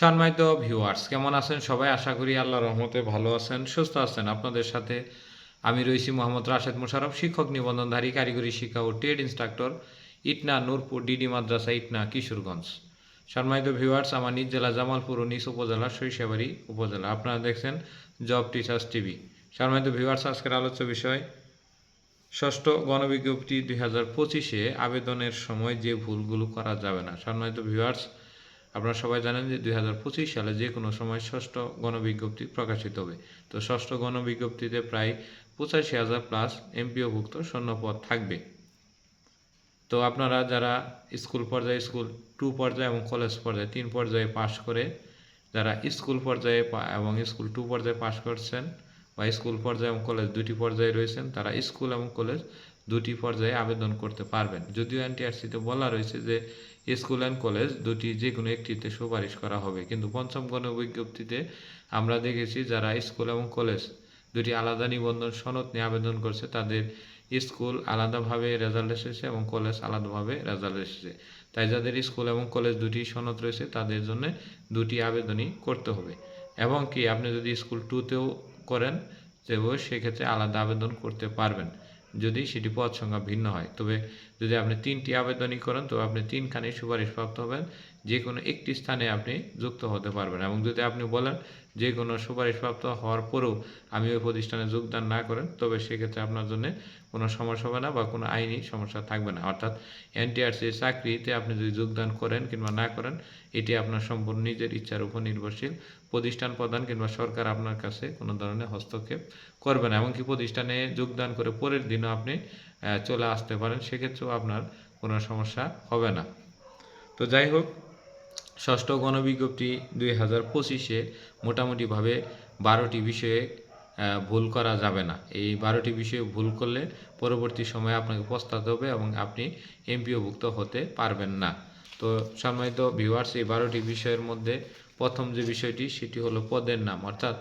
সম্মানিত ভিউয়ার্স কেমন আছেন সবাই? আশা করি আল্লাহ রহমতে ভালো আছেন, সুস্থ আছেন। আপনাদের সাথে আমি রয়েছি মোহাম্মদ রাশেদ মোশারফ শিক্ষক নিবন্ধনধারী, কারিগরি শিক্ষা ও trade instructor, Itna, Nurpur DD মাদ্রাসা, ইটনা, কিশোরগঞ্জ। সম্মানিত ভিউয়ার্স আমার নিজ জেলা জামালপুর ও নিজ উপজেলা সরিষাবাড়ি উপজেলা। আপনারা দেখছেন জব টিচার্স টিভি সম্মানিত ভিউয়ার্স আজকের আলোচ্য বিষয়, ষষ্ঠ গণবিজ্ঞপ্তি দুই হাজার পঁচিশে আবেদনের সময় যে ভুলগুলো করা যাবে না। সম্মানিত ভিউয়ার্স আপনারা সবাই জানেন যে দুই হাজার পঁচিশ সালে যে কোনো সময় ষষ্ঠ গণবিজ্ঞপ্তি প্রকাশিত হবে। তো ষষ্ঠ গণবিজ্ঞপ্তিতে প্রায় পঁচাশি হাজার প্লাস এমপিওভুক্ত শূন্যপদ থাকবে। তো আপনারা যারা স্কুল পর্যায়ে, স্কুল টু পর্যায়ে এবং কলেজ পর্যায়ে তিন পর্যায়ে পাশ করে যারা স্কুল পর্যায়ে এবং স্কুল টু পর্যায়ে পাশ করছেন বা স্কুল পর্যায়ে এবং কলেজ দুটি পর্যায়ে রয়েছেন, তারা স্কুল এবং কলেজ দুটি পর্যায়ে আবেদন করতে পারবেন। যদিও এনটিআরসিতে বলা রয়েছে যে স্কুল অ্যান্ড কলেজ দুটি যে কোনো একটিতে সুপারিশ করা হবে। কিন্তু পঞ্চম গণবিজ্ঞপ্তিতে আমরা দেখেছি যারা স্কুল এবং কলেজ দুটি আলাদা নিবন্ধন সনদ নিয়ে আবেদন করছে, তাদের স্কুল আলাদাভাবে রেজাল্ট এসেছে এবং কলেজ আলাদাভাবে রেজাল্ট এসেছে। তাই যাদের স্কুল এবং কলেজ দুটি সনদ রয়েছে, তাদের জন্য দুটি আবেদনই করতে হবে। এবং কি আপনি যদি স্কুল টুতেও করেন তবুও সেক্ষেত্রে আলাদা আবেদন করতে পারবেন। যদি সেটি পদ সংখ্যা ভিন্ন হয়। তবে যদি আপনি তিনটি আবেদনই করেন, তবে আপনি তিনখানেই সুপারিশপ্রাপ্ত হবেন। যে কোনো একটি স্থানে আপনি যুক্ত হতে পারবেন এবং যদি আপনি বলেন যে কোনো সুপারিশপ্রাপ্ত হওয়ার পরেও আমি ওই প্রতিষ্ঠানে যোগদান না করেন, তবে সেক্ষেত্রে আপনার জন্য কোনো সমস্যা হবে না বা কোনো আইনি সমস্যা থাকবে না। অর্থাৎ এনটিআরসি চাকরিতে আপনি যদি যোগদান করেন কিংবা না করেন, এটি আপনার সম্পূর্ণ নিজের ইচ্ছার উপর নির্ভরশীল প্রতিষ্ঠান প্রদান কিংবা সরকার আপনার কাছে কোনো ধরনের হস্তক্ষেপ করবে না। এমনকি প্রতিষ্ঠানে যোগদান করে পরের দিনও আপনি চলে আসতে পারেন, সেক্ষেত্রেও আপনার কোনো সমস্যা হবে না। তো যাই হোক ষষ্ঠ গণবিজ্ঞপ্তি দুই হাজার পঁচিশে মোটামুটিভাবে বারোটি বিষয়ে ভুল করা যাবে না। এই বারোটি বিষয়ে ভুল করলে পরবর্তী সময়ে আপনাকে পস্তাতে হবে এবং আপনি এমপিওভুক্ত হতে পারবেন না। তো সম্মানিত ভিউয়ার্স এই বারোটি বিষয়ের মধ্যে প্রথম যে বিষয়টি, সেটি হলো পদের নাম। অর্থাৎ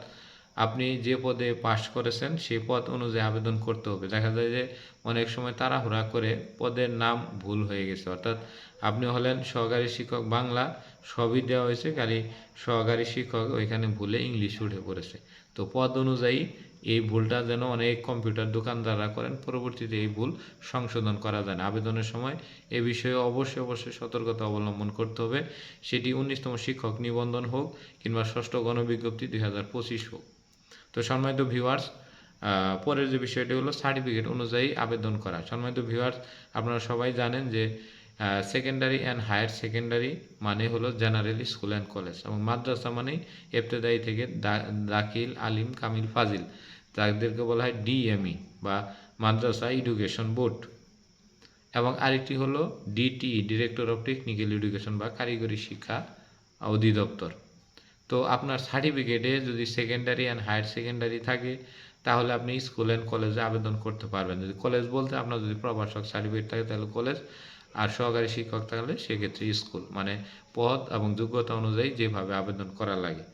আপনি যে পদে পাশ করেছেন, সেই পদ অনুযায়ী আবেদন করতে হবে। দেখা যায় যে অনেক সময় তাড়াহুড়া করে পদের নাম ভুল হয়ে গেছে। অর্থাৎ আপনি হলেন সহকারী শিক্ষক বাংলা, সবই দেওয়া হয়েছে, খালি সহকারী শিক্ষক ওইখানে ভুলে ইংলিশ উঠে পড়েছে। তো পদ অনুযায়ী এই ভুলটা যেন অনেক কম্পিউটার দোকানদাররা করেন, পরবর্তীতে এই ভুল সংশোধন করা যায় না। আবেদনের সময় এ বিষয়ে অবশ্যই অবশ্যই সতর্কতা অবলম্বন করতে হবে। সেটি উনিশতম শিক্ষক নিবন্ধন হোক কিংবা ষষ্ঠ গণবিজ্ঞপ্তি দুই হাজার পঁচিশ হোক। তো সম্মানিত ভিউয়ার্স পরের যে বিষয়টি হলো সার্টিফিকেট অনুযায়ী আবেদন করা। সম্মানিত ভিউয়ার্স আপনারা সবাই জানেন যে সেকেন্ডারি অ্যান্ড হায়ার সেকেন্ডারি মানে হলো জেনারেল স্কুল অ্যান্ড কলেজ এবং মাদ্রাসা মানেই এবতেদায়ী থেকে দাখিল, আলিম, কামিল, ফাজিল তাদেরকে বলা হয় ডিএমই বা মাদ্রাসা এডুকেশন বোর্ড এবং আরেকটি হলো DT director of technical education বা কারিগরি শিক্ষা অধিদপ্তর। তো আপনার সার্টিফিকেটে যদি সেকেন্ডারি অ্যান্ড হায়ার সেকেন্ডারি থাকে, তাহলে আপনি স্কুল অ্যান্ড কলেজে আবেদন করতে পারবেন। যদি কলেজ বলতে আপনার যদি প্রভাষক সার্টিফিকেট থাকে, তাহলে কলেজ আর সহকারী শিক্ষক থাকলে সেক্ষেত্রে স্কুল মানে পদ এবং যোগ্যতা অনুযায়ী যেভাবে আবেদন করা লাগে।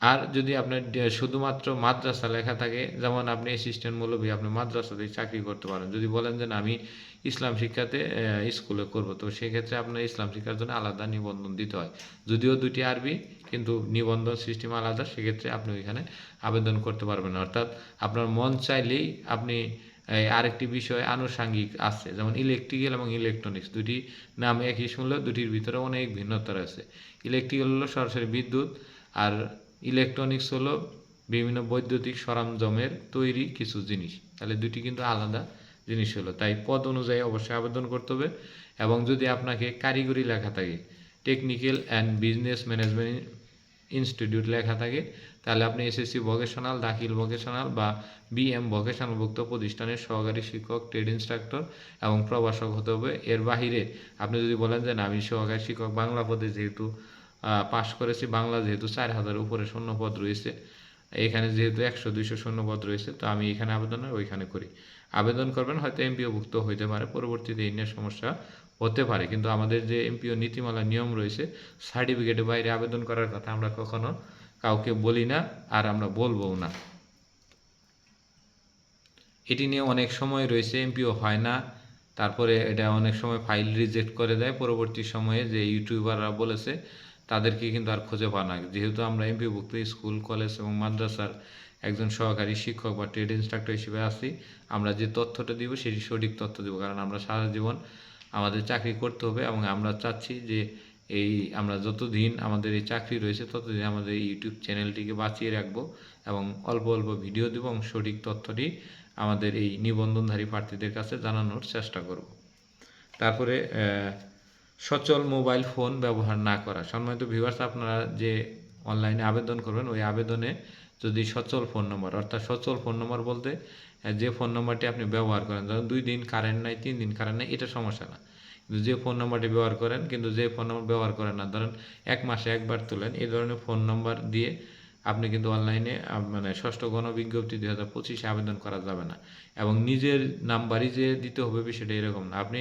আর যদি আপনার শুধুমাত্র মাদ্রাসা লেখা থাকে, যেমন আপনি অ্যাসিস্ট্যান্ট মৌলভী আপনি মাদ্রাসাতেই চাকরি করতে পারেন। যদি বলেন যে আমি ইসলাম শিক্ষাতে স্কুলে করব। তো সেক্ষেত্রে আপনার ইসলাম শিক্ষার জন্য আলাদা নিবন্ধন দিতে হয়। যদিও দুটি আরবি, কিন্তু নিবন্ধন সিস্টেম আলাদা, সেক্ষেত্রে আপনি ওইখানে আবেদন করতে পারবেন। অর্থাৎ আপনার মন চাইলেই আপনি আরেকটি বিষয় আনুষাঙ্গিক আছে, যেমন ইলেকট্রিক্যাল এবং ইলেকট্রনিক্স দুটি নাম একই শুনলেও দুটির ভিতরে অনেক ভিন্নতা রয়েছে। ইলেকট্রিক্যাল হলো সরাসরি বিদ্যুৎ, আর ইলেকট্রনিক্স হলো বিভিন্ন বৈদ্যুতিক সরঞ্জামের তৈরি কিছু জিনিস। তাহলে দুটি কিন্তু আলাদা। জিনিস হলো। তাই পদ অনুযায়ী অবশ্যই আবেদন করতে হবে এবং যদি আপনাকে কারিগরি লেখা থাকে technical and business management institute লেখা থাকে, তাহলে আপনি এসএসসি ভোকেশনাল দাখিল ভোকেশনাল বা বিএম ভোকেশনালভুক্ত প্রতিষ্ঠানের সহকারী শিক্ষক ট্রেড ইনস্ট্রাক্টর এবং প্রভাষক হতে হবে। এর বাহিরে আপনি যদি বলেন যে না আমি সহকারী শিক্ষক, বাংলা পদে যেহেতু পাশ করেছি, বাংলা যেহেতু চার হাজার উপরে শূন্য পদ রয়েছে, এখানে যেহেতু একশো দুইশো শূন্য পদ রয়েছে, তো আমি এখানে আবেদন ওইখানে করি। আবেদন করবেন, হয়তো এমপিওভুক্ত হইতে পারে, পরবর্তীতে এই সমস্যা হতে পারে। কিন্তু আমাদের যে এমপিও নীতিমালা নিয়ম রয়েছে সার্টিফিকেটের বাইরে আবেদন করার কথা আমরা কখনো কাউকে বলি না আর আমরা বলবও না। এটি নিয়ে অনেক সময় রয়েছে, এমপিও হয় না, তারপরে এটা অনেক সময় ফাইল রিজেক্ট করে দেয়। পরবর্তী সময়ে যে ইউটিউবাররা বলেছে, তাদেরকে কিন্তু আর খুঁজে পাওয়া না। যেহেতু আমরা এমপিভুক্ত স্কুল, কলেজ এবং মাদ্রাসার একজন সহকারী শিক্ষক বা ট্রেড ইনস্ট্রাক্টর হিসেবে আছি। আমরা যে তথ্যটা দিব সেটি সঠিক তথ্য দিব, কারণ আমরা সারা জীবন আমাদের চাকরি করতে হবে এবং আমরা চাচ্ছি যে এই আমরা যতদিন আমাদের এই চাকরি রয়েছে ততদিন আমাদের ইউটিউব চ্যানেলটিকে বাঁচিয়ে রাখব এবং অল্প অল্প ভিডিও দেবো এবং সঠিক তথ্যটি আমাদের এই নিবন্ধনধারী প্রার্থীদের কাছে জানানোর চেষ্টা করব। তারপরে সচল মোবাইল ফোন ব্যবহার না করা। সম্মানিত ভিউয়ার্স আপনারা যে অনলাইনে আবেদন করবেন, ওই আবেদনে যদি সচল ফোন নম্বর অর্থাৎ সচল ফোন নম্বর বলতে যে ফোন নম্বরটি আপনি ব্যবহার করেন, ধরুন দুই দিন কারেন্ট নাই, তিন দিন কারেন্ট নাই, এটা সমস্যা না। কিন্তু যে ফোন নম্বরটি ব্যবহার করেন, কিন্তু যে ফোন নম্বর ব্যবহার করেন না, ধরেন এক মাসে একবার তোলেন, এই ধরনের ফোন নম্বর দিয়ে আপনি কিন্তু অনলাইনে মানে ষষ্ঠ গণবিজ্ঞপ্তি দুই হাজার পঁচিশে আবেদন করা যাবে না। এবং নিজের নাম্বারই যে দিতে হবে বিষয়টা এরকম না। আপনি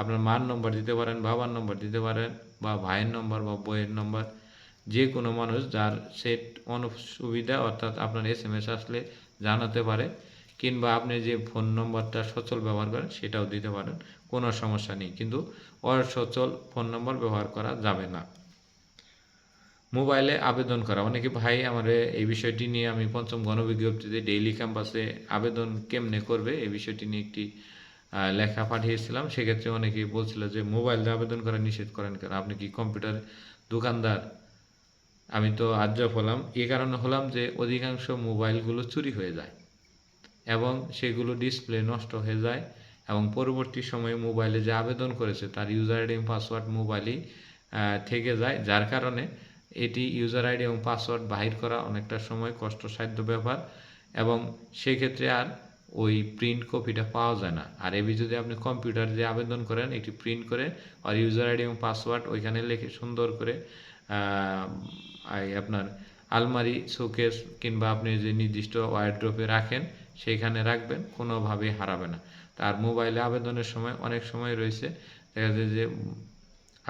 আপনার মার নম্বর দিতে পারেন, বাবার নম্বর দিতে পারেন, বা ভাইয়ের নম্বর বা বইয়ের নম্বর যে কোনো মানুষ যার সেট সুবিধা অর্থাৎ আপনার এস এম এস আসলে জানাতে পারে, কিংবা আপনি যে ফোন নম্বরটা সচল ব্যবহার করেন সেটাও দিতে পারেন, কোনো সমস্যা নেই। কিন্তু অসচল ফোন নম্বর ব্যবহার করা যাবে না। মোবাইলে আবেদন করা। অনেকে ভাই, আমার এই বিষয়টি নিয়ে আমি পঞ্চম গণবিজ্ঞপ্তিতে ডেইলি ক্যাম্পাসে আবেদন কেমনে করবে, এই বিষয়টি নিয়ে একটি লেখা পাঠিয়েছিলাম। সেক্ষেত্রে অনেকে বলছিল যে, মোবাইল দিয়ে আবেদন করা নিষেধ করেন কেন? আপনি কি কম্পিউটার দোকানদার? আমি তো আজ্জব হলাম। এ কারণে হলাম যে অধিকাংশ মোবাইলগুলো চুরি হয়ে যায় এবং সেগুলো ডিসপ্লে নষ্ট হয়ে যায় এবং পরবর্তী সময়ে মোবাইলে যে আবেদন করেছে তার ইউজার আইডি এবং পাসওয়ার্ড মোবাইলেই থেকে যায়, যার কারণে এটি ইউজার আইডি এবং পাসওয়ার্ড বাহির করা অনেকটা সময় কষ্টসাধ্য ব্যাপার এবং সেক্ষেত্রে আর ওই প্রিন্ট কপিটা পাওয়া যায় না। আর এবি যদি আপনি কম্পিউটার দিয়ে আবেদন করেন একটি প্রিন্ট করে আর ইউজার আইডি এবং পাসওয়ার্ড ওইখানে লিখে সুন্দর করে আপনার আলমারি শোকেস কিংবা আপনি যে নির্দিষ্ট ওয়ারড্রপে রাখেন, সেইখানে রাখবেন, কোনোভাবেই হারাবে না। তার মোবাইলে আবেদনের সময় অনেক সময় রয়েছে, দেখা যায় যে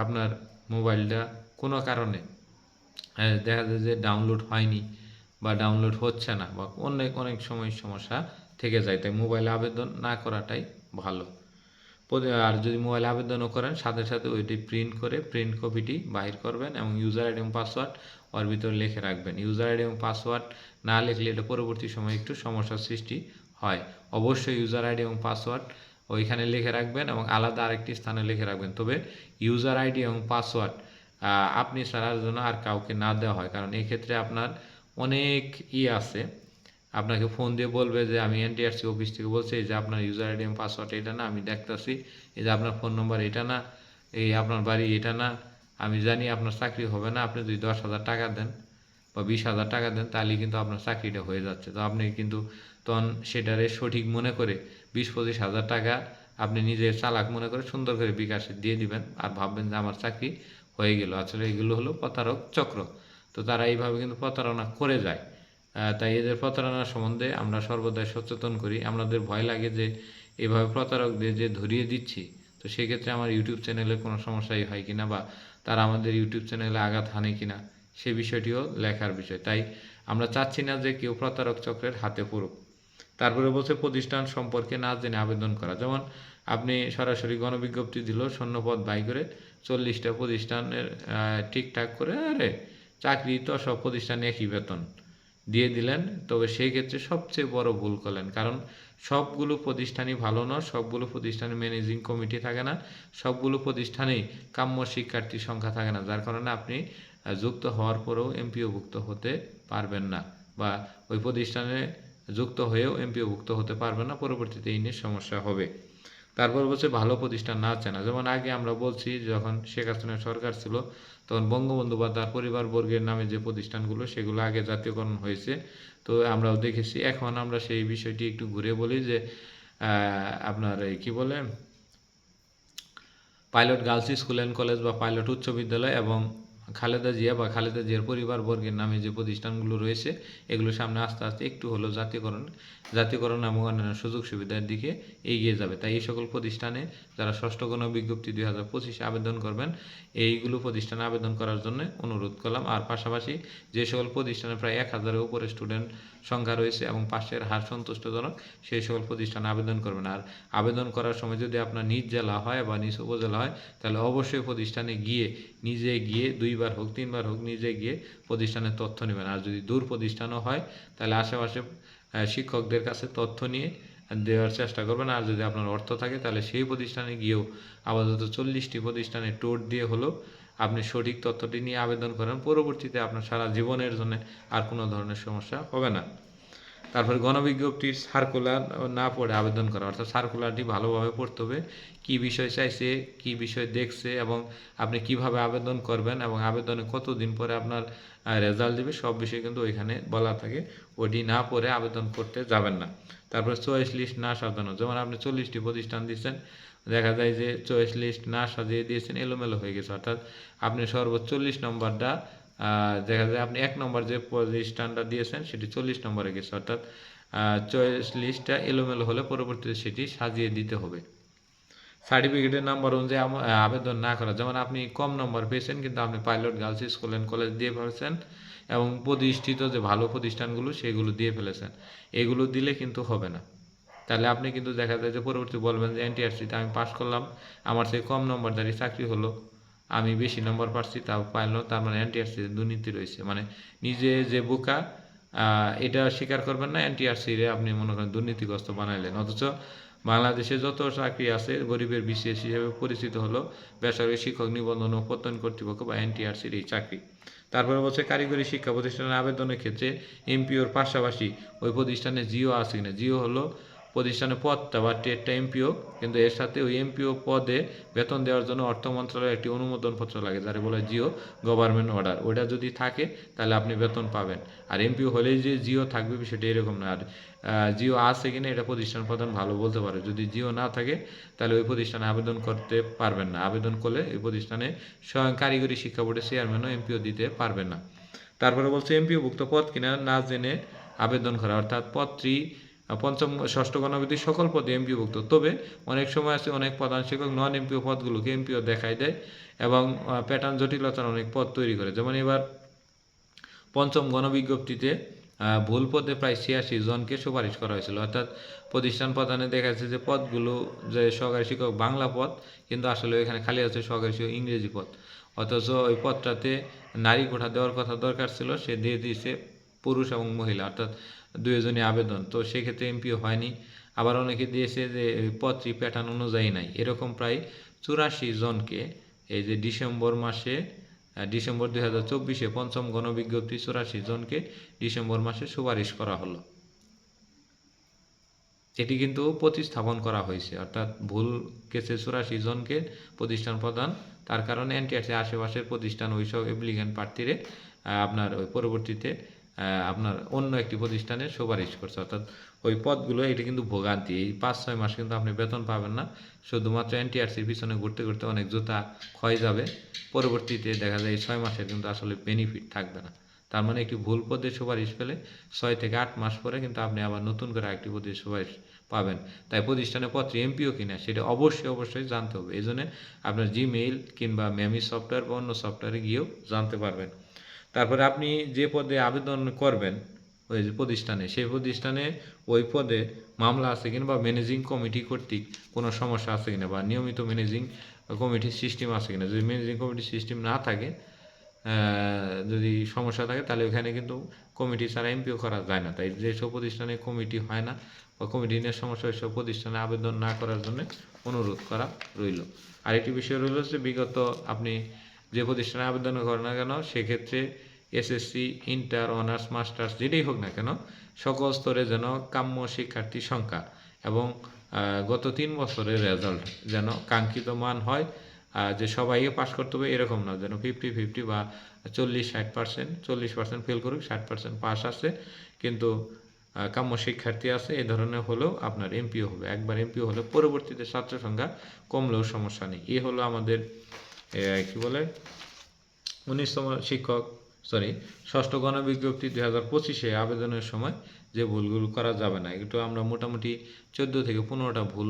আপনার মোবাইলটা কোনো কারণে দেখা যায় যে ডাউনলোড হয়নি বা ডাউনলোড হচ্ছে না বা অনেক অনেক সময় সমস্যা থেকে যায়, তাই মোবাইলে আবেদন না করাটাই ভালো। আর যদি মোবাইল আবেদনও করেন, সাথে সাথে ওইটি প্রিন্ট করে প্রিন্ট কপিটি বাহির করবেন এবং ইউজার আইডি এবং পাসওয়ার্ড ওর ভিতরে লিখে রাখবেন। ইউজার আইডি এবং পাসওয়ার্ড না লিখলে এটা পরবর্তী সময়ে একটু সমস্যার সৃষ্টি হয়। অবশ্যই ইউজার আইডি এবং পাসওয়ার্ড ওইখানে লিখে রাখবেন এবং আলাদা আরেকটি স্থানে লিখে রাখবেন। তবে ইউজার আইডি এবং পাসওয়ার্ড আপনি ছাড়ার জন্য আর কাউকে না দেওয়া হয়। কারণ এক্ষেত্রে আপনার অনেক ই আছে আপনাকে ফোন দিয়ে বলবে যে আমি এনটিআরসি অফিস থেকে বলছি যে আপনার ইউজার আইডি পাসওয়ার্ড এটা না, আমি দেখতাছি, এই যে আপনার ফোন নম্বর এটা না, এই আপনার বাড়ি এটা না, আমি জানি আপনার চাকরি হবে না, আপনি যদি দশ হাজার টাকা দেন বা বিশ হাজার টাকা দেন, তাহলে কিন্তু আপনার চাকরিটা হয়ে যাচ্ছে। তো আপনি কিন্তু তখন সেটারে সঠিক মনে করে বিশ পঁচিশ হাজার টাকা আপনি নিজের চালাক মনে করে সুন্দর করে বিকাশে দিয়ে দিবেন আর ভাববেন যে আমার চাকরি হয়ে গেল। আসলে এগুলো হলো প্রতারক চক্র। তো তারা এইভাবে কিন্তু প্রতারণা করে যায়। তাই এদের প্রতারণা সম্বন্ধে আমরা সর্বদাই সচেতন করি। আমাদের ভয় লাগে যে এভাবে প্রতারকদের যে ধরিয়ে দিচ্ছি, তো সেক্ষেত্রে আমার ইউটিউব চ্যানেলে কোনো সমস্যাই হয় কিনা বা তারা আমাদের ইউটিউব চ্যানেলে আঘাত হানে কিনা, সে বিষয়টিও লেখার বিষয়। তাই আমরা চাচ্ছি না যে কেউ প্রতারক চক্রের হাতে পড়ুক। তারপরে বলছে, প্রতিষ্ঠান সম্পর্কে না জেনে আবেদন করা। যেমন আপনি সরাসরি গণবিজ্ঞপ্তি দিল, শূন্যপদ বাই করে চল্লিশটা প্রতিষ্ঠানের ঠিকঠাক করে, আরে, চাকরি তো সব প্রতিষ্ঠানে একই বেতন। দিয়ে দিলেন, তবে সেই ক্ষেত্রে সবচেয়ে বড় ভুল করলেন। কারণ সবগুলো প্রতিষ্ঠানই ভালো নয়, সবগুলো প্রতিষ্ঠানে ম্যানেজিং কমিটি থাকে না, সবগুলো প্রতিষ্ঠানেই কাম্য শিক্ষার্থীর সংখ্যা থাকে না। যার কারণে আপনি যুক্ত হওয়ার পরেও এমপিওভুক্ত হতে পারবেন না বা ওই প্রতিষ্ঠানে যুক্ত হয়েও এমপিওভুক্ত হতে পারবেন না, পরবর্তীতে এই নিয়ে সমস্যা হবে। তারপর বলছে, ভালো প্রতিষ্ঠান না, চেনা। যেমন আগে আমরা বলছি, যখন শেখ হাসিনার সরকার ছিল, তখন বঙ্গবন্ধু বা তার পরিবারবর্গের নামে যে প্রতিষ্ঠানগুলো, সেগুলো আগে জাতীয়করণ হয়েছে। তো আমরাও দেখেছি। এখন আমরা সেই বিষয়টি একটু ঘুরে বলি যে আপনার কি বলে, pilot girls school and college বা পাইলট উচ্চ বিদ্যালয় এবং খালেদা জিয়া বা খালেদা জিয়ার পরিবার বর্গের নামে যে প্রতিষ্ঠানগুলো রয়েছে, এগুলো সামনে আস্তে আস্তে একটু হলেও জাতীয়করণ জাতীয়করণ এবং অন্যান্য সুযোগ সুবিধার দিকে এগিয়ে যাবে। তাই এই সকল প্রতিষ্ঠানে যারা ষষ্ঠ গণ বিজ্ঞপ্তি দুই হাজার পঁচিশে আবেদন করবেন, এইগুলো প্রতিষ্ঠানে আবেদন করার জন্য অনুরোধ করলাম। আর পাশাপাশি যে সকল প্রতিষ্ঠানে প্রায় এক হাজারের উপরে স্টুডেন্ট সংখ্যা রয়েছে এবং পাশের হার সন্তুষ্টজনক, সেই সকল প্রতিষ্ঠানে আবেদন করবেন। আর আবেদন করার সময় যদি আপনার নিজ জেলা হয় বা নিজ উপজেলা হয়, তাহলে অবশ্যই প্রতিষ্ঠানে গিয়ে, নিজে গিয়ে দুইবার হোক, তিনবার হোক নিজে গিয়ে প্রতিষ্ঠানের তথ্য নেবেন। আর যদি দূর প্রতিষ্ঠানও হয়, তাহলে আশেপাশে শিক্ষকদের কাছে তথ্য নিয়ে দেওয়ার চেষ্টা করবেন। আর যদি আপনার অর্থ থাকে, তাহলে সেই প্রতিষ্ঠানে গিয়েও আপাতত চল্লিশটি প্রতিষ্ঠানে টোট দিয়ে হলো আপনি সঠিক তথ্যটি নিয়ে আবেদন করেন। পরবর্তীতে আপনার সারা জীবনের জন্য আর কোনো ধরনের সমস্যা হবে না। তারপরে গণবিজ্ঞপ্তির সার্কুলার না পড়ে আবেদন করা, অর্থাৎ সার্কুলারটি ভালোভাবে পড়তে হবে, কী বিষয় চাইছে, কী বিষয় দেখছে এবং আপনি কীভাবে আবেদন করবেন এবং আবেদনে কতদিন পরে আপনার রেজাল্ট দেবে, সব বিষয় কিন্তু ওইখানে বলা থাকে। ওটি না পড়ে আবেদন করতে যাবেন না। তারপরে চয়েস লিস্ট না সাজানো, যেমন আপনি চল্লিশটি প্রতিষ্ঠান দিচ্ছেন, দেখা যায় যে চয়েস লিস্ট না সাজিয়ে দিয়েছেন, এলোমেলো হয়ে গেছে। অর্থাৎ আপনি সর্বোচ্চ চল্লিশ নম্বরটা দেখা যায় আপনি এক নম্বর যে প্রতিষ্ঠানটা দিয়েছেন, সেটি চল্লিশ নম্বরে গেছে। অর্থাৎ চয়েস লিস্টটা এলোমেলো হলে পরবর্তীতে সেটি সাজিয়ে দিতে হবে। সার্টিফিকেটের নাম্বার অনুযায়ী আবেদন না করা। যেমন আপনি কম নম্বর পেয়েছেন, কিন্তু আপনি pilot girls school and college দিয়ে ফেলেছেন এবং প্রতিষ্ঠিত যে ভালো প্রতিষ্ঠানগুলো, সেগুলো দিয়ে ফেলেছেন। এগুলো দিলে কিন্তু হবে না। তাহলে আপনি কিন্তু দেখা যায় যে পরবর্তী বলবেন যে, এনটিআরসিতে আমি পাশ করলাম। আমার সেই কম নম্বরদারি চাকরি হলো। আমি বেশি নম্বর পাচ্ছি তাও পাইলো তার মানে এনটিআরসিতে দুর্নীতি রয়েছে। মানে নিজে যে বোকা এটা স্বীকার করবেন না এনটিআরসি রে আপনি মনে করেন দুর্নীতিগ্রস্ত বানাইলেন। অথচ বাংলাদেশে যত চাকরি আছে, গরিবের বিশেষ হিসেবে পরিচিত হলো বেসরকারি শিক্ষক নিবন্ধন ও প্রত্যয়ন কর্তৃপক্ষ বা এনটিআরসির এই চাকরি। তারপরে বলছে কারিগরি শিক্ষা প্রতিষ্ঠানের আবেদনের ক্ষেত্রে এমপিওর পাশাপাশি ওই প্রতিষ্ঠানে জিও আছে কিনা? জিও হলো প্রতিষ্ঠানের পদটা বা টেটটা এমপিও কিন্তু এর সাথে ওই এমপিও পদে বেতন দেওয়ার জন্য অর্থ মন্ত্রণালয়ের একটি অনুমোদন পত্র লাগে, যারা বলে জিও গভর্নমেন্ট অর্ডার। ওটা যদি থাকে, তাহলে আপনি বেতন পাবেন। আর এমপিও হলেই যে জিও থাকবে, বিষয়টা এরকম না। আর জিও আছে কিনা, এটা প্রতিষ্ঠান প্রধান ভালো বলতে পারে। যদি জিও না থাকে, তাহলে ওই প্রতিষ্ঠানে আবেদন করতে পারবেন না। আবেদন করলে ওই প্রতিষ্ঠানে স্বয়ং কারিগরি শিক্ষা বোর্ডের চেয়ারম্যানও এমপিও দিতে পারবেন না। তারপরে বলছে এমপিও ভুক্ত পদ কিনা, না জেনে আবেদন করা। অর্থাৎ পদটি পঞ্চম ষষ্ঠ গণবিধি সকল পদে এমপিওভুক্ত তবে অনেক সময় আছে অনেক প্রধান শিক্ষক নন এমপিও পদগুলোকে এমপিও দেখাই দেয় এবং প্যাটার্ন জটিলতার অনেক পদ তৈরি করে। যেমন এবার পঞ্চম গণবিজ্ঞপ্তিতে ভুল পদে প্রায় ছিয়াশি জনকে সুপারিশ করা হয়েছিল। অর্থাৎ প্রতিষ্ঠান প্রধানে দেখা যাচ্ছে যে পদগুলো যে সহকারী শিক্ষক বাংলা পদ, কিন্তু আসলে এখানে খালি আছে সহকারী শিক্ষক ইংরেজি পদ। অথচ ওই পদটাতে নারী কোঠা দেওয়ার কথা দরকার ছিল, সে দিয়ে দিয়েছে পুরুষ এবং মহিলা। অর্থাৎ দুইজনই আবেদন। তো সেক্ষেত্রে এমপিও হয়নি। আবার অনেকে দিয়েছে যে পদটি প্যাটার্ন অনুযায়ী নাই। এরকম প্রায় চুরাশি জনকে এই যে ডিসেম্বর মাসে ডিসেম্বর দুই হাজার চব্বিশে পঞ্চম গণবিজ্ঞপ্তি চুরাশি জনকে ডিসেম্বর মাসে সুপারিশ করা হলো। এটি কিন্তু প্রতিস্থাপন করা হয়েছে। অর্থাৎ ভুল কেসে চুরাশি জনকে প্রতিষ্ঠান প্রদান, তার কারণে এনটিআরসি আশেপাশের প্রতিষ্ঠান ওইসব অ্যাপ্লিক্যান্ট প্রার্থীরে আপনার ওই পরবর্তীতে আপনার অন্য একটি প্রতিষ্ঠানে সুপারিশ করছে। অর্থাৎ ওই পদগুলো, এটা কিন্তু ভোগান্তি। এই পাঁচ, ছয় মাস কিন্তু আপনি বেতন পাবেন না। শুধুমাত্র এনটিআরসির পিছনে ঘুরতে ঘুরতে অনেক জুতা ক্ষয় যাবে। পরবর্তীতে দেখা যায় এই ছয় মাসের কিন্তু আসলে বেনিফিট থাকবে না। তার মানে একটি ভুল পদে সুপারিশ পেলে ছয় থেকে আট মাস পরে কিন্তু আপনি আবার নতুন করে একটি পদে সুপারিশ পাবেন। তাই প্রতিষ্ঠানের পত্রে এমপিও কিনা, সেটা অবশ্যই অবশ্যই জানতে হবে। এই জন্য আপনার জিমেইল কিংবা মেমি সফটওয়্যার বা অন্য সফটওয়্যারে গিয়েও জানতে পারবেন। তারপরে আপনি যে পদে আবেদন করবেন, ওই যে প্রতিষ্ঠানে, সেই প্রতিষ্ঠানে ওই পদে মামলা আছে কিনা বা ম্যানেজিং কমিটি কর্তৃক কোনো সমস্যা আছে কিনা বা নিয়মিত ম্যানেজিং কমিটির সিস্টেম আছে কিনা। যদি ম্যানেজিং কমিটির সিস্টেম না থাকে যদি সমস্যা থাকে, তাহলে ওখানে কিন্তু কমিটি ছাড়া এমপিও করা যায় না। তাই যেসব প্রতিষ্ঠানে কমিটি হয় না বা কমিটি নিয়ে সমস্যা ওইসব প্রতিষ্ঠানে আবেদন না করার জন্য অনুরোধ করা রইল। আরেকটি বিষয় রইল যে বিগত আপনি যে প্রতিষ্ঠানে আবেদন করেন না কেন, সেক্ষেত্রে এসএসসি ইন্টার অনার্স মাস্টার্স যেটাই হোক না কেন, সকল স্তরে যেন কাম্য শিক্ষার্থী সংখ্যা এবং গত তিন বছরের রেজাল্ট যেন কাঙ্ক্ষিত মান হয় যে সবাই পাস করতে হবে, এরকম না যেন ফিফটি ফিফটি বা চল্লিশ ষাট পার্সেন্ট চল্লিশ পার্সেন্ট ফেল করুক, ষাট পার্সেন্ট পাস আছে কিন্তু কাম্য শিক্ষার্থী আছে, এ ধরনের হলেও আপনার এমপিও হবে। একবার এমপিও হলে পরবর্তীতে ছাত্র সংখ্যা কমলেও সমস্যা নেই। এ হলো আমাদের কি বলে, উনিশতম শিক্ষক সরি ষষ্ঠ গণবিজ্ঞপ্তি দুই হাজার পঁচিশে আবেদনের সময় যে ভুলগুলো করা যাবে না একটু আমরা মোটামুটি চোদ্দ থেকে পনেরোটা ভুল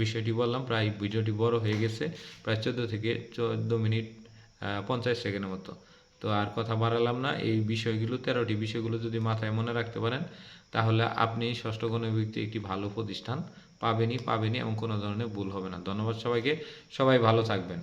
বিষয়টি বললাম, প্রায় ভিডিওটি বড় হয়ে গেছে, প্রায় চোদ্দ থেকে চোদ্দ মিনিট পঞ্চাশ সেকেন্ডের মতো। তো আর কথা বাড়ালাম না, এই বিষয়গুলো, তেরোটি বিষয়গুলো যদি মাথায় মনে রাখতে পারেন, তাহলে আপনি ষষ্ঠ কোনো ব্যক্তি একটি ভালো প্রতিষ্ঠান পাবেনই পাবেনই এবং কোনো ধরনের ভুল হবে না। ধন্যবাদ সবাইকে, সবাই ভালো থাকবেন।